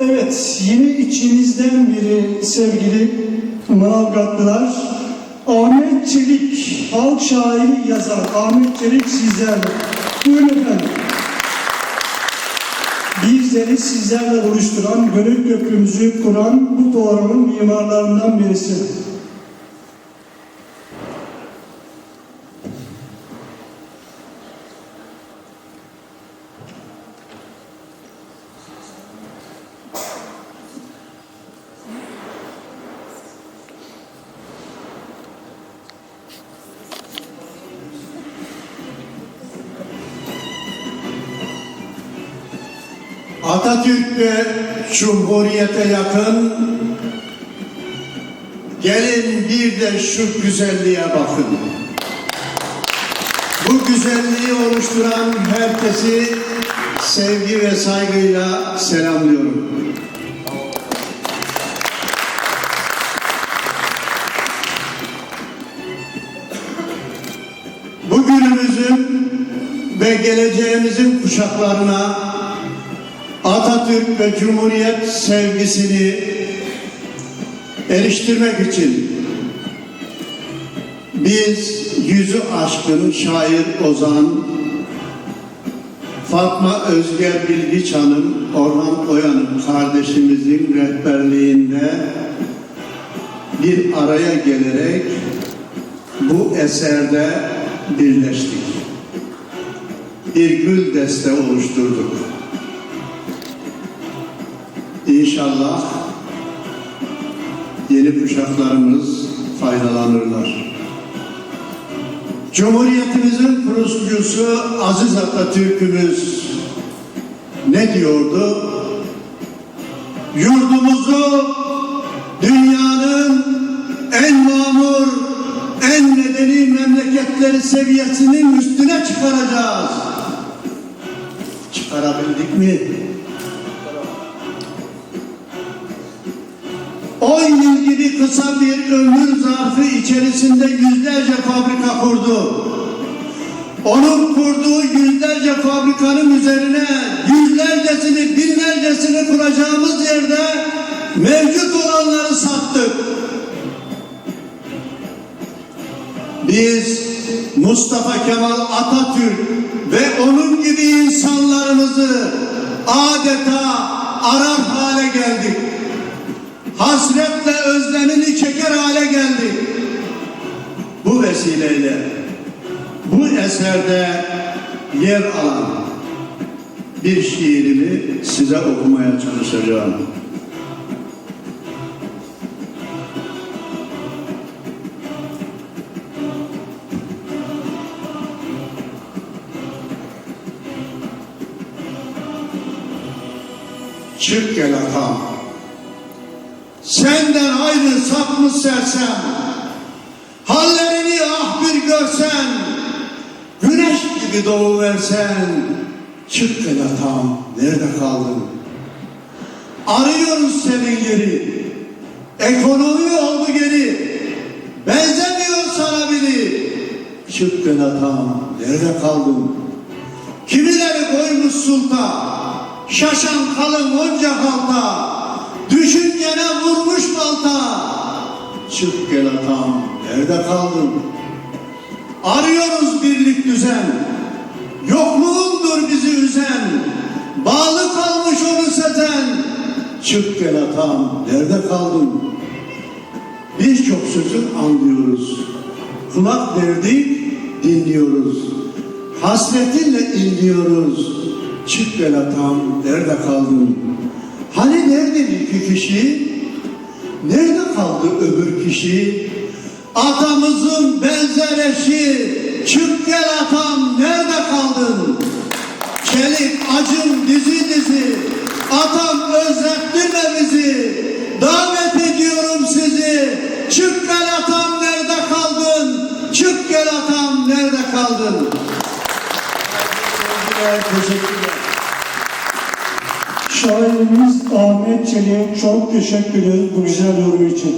Evet, yine içinizden biri sevgili Manavgatlılar. Ahmet Çelik, halk şairi yazar. Ahmet Çelik sizlerle. Buyurun efendim. Bizleri sizlerle buluşturan, Gönül Köprümüzü kuran bu programın mimarlarından birisi. Atatürk ve Cumhuriyete yakın gelin bir de şu güzelliğe bakın. Bu güzelliği oluşturan herkesi sevgi ve saygıyla selamlıyorum. Bugünümüzün ve geleceğimizin kuşaklarına Atatürk ve Cumhuriyet sevgisini eriştirmek için biz yüzü aşkın şair Ozan, Fatma Özger Bilgiç Hanım, Orhan Oyan'ın kardeşimizin rehberliğinde bir araya gelerek bu eserde birleştik. Bir gül deste oluşturduk. İnşallah yeni kuşaklarımız faydalanırlar. Cumhuriyetimizin kurucusu Aziz Atatürk'ümüz ne diyordu? Yurdumuzu dünyanın en mamur, en medeni memleketleri seviyesinin üstüne çıkaracağız. Çıkarabildik mi? Gibi kısa bir ömür zarfı içerisinde yüzlerce fabrika kurdu. Onun kurduğu yüzlerce fabrikanın üzerine yüzlercesini, binlercesini kuracağımız yerde mevcut olanları sattık. Biz Mustafa Kemal Atatürk ve onun gibi insanlarımızı adeta arar hale geldik hasretle özlemini çeker hale geldik. Bu vesileyle bu eserde yer alan bir şiirimi size okumaya çalışacağım. Çık gel atam. Senden ayrı sapmış sersem. Hallerini ah bir görsen. Güneş gibi doğu versen Çık gel atam nerede kaldın? Arıyoruz senin yeri. Ekonomi oldu geri. Benzemiyor sana biri. Çık gel atam nerede kaldın? Kimileri koymuş sulta. Şaşan kalın onca vurmuş balta. Çık gel atam, nerede kaldın? Arıyoruz birlik düzen. Yokluğundur bizi üzen. Bağlı kalmış onu sezen. Çık gel atam, nerede kaldın? Birçok sözü anlıyoruz. Kulak verdik, dinliyoruz. Hasretinle inliyoruz. Çık gel atam, nerede kaldın? Hani nerede iki kişi? Nerede kaldı öbür kişi? Atamızın benzer çık gel atam nerede kaldın? Çelik acım dizi dizi, atam özlettirme bizi. Davet ediyorum sizi, çık gel atam nerede kaldın? Çık gel atam nerede kaldın? Sevgiler, teşekkürler. Şairimiz Ahmet Çelik'e çok teşekkür ederiz bu güzel yorum için.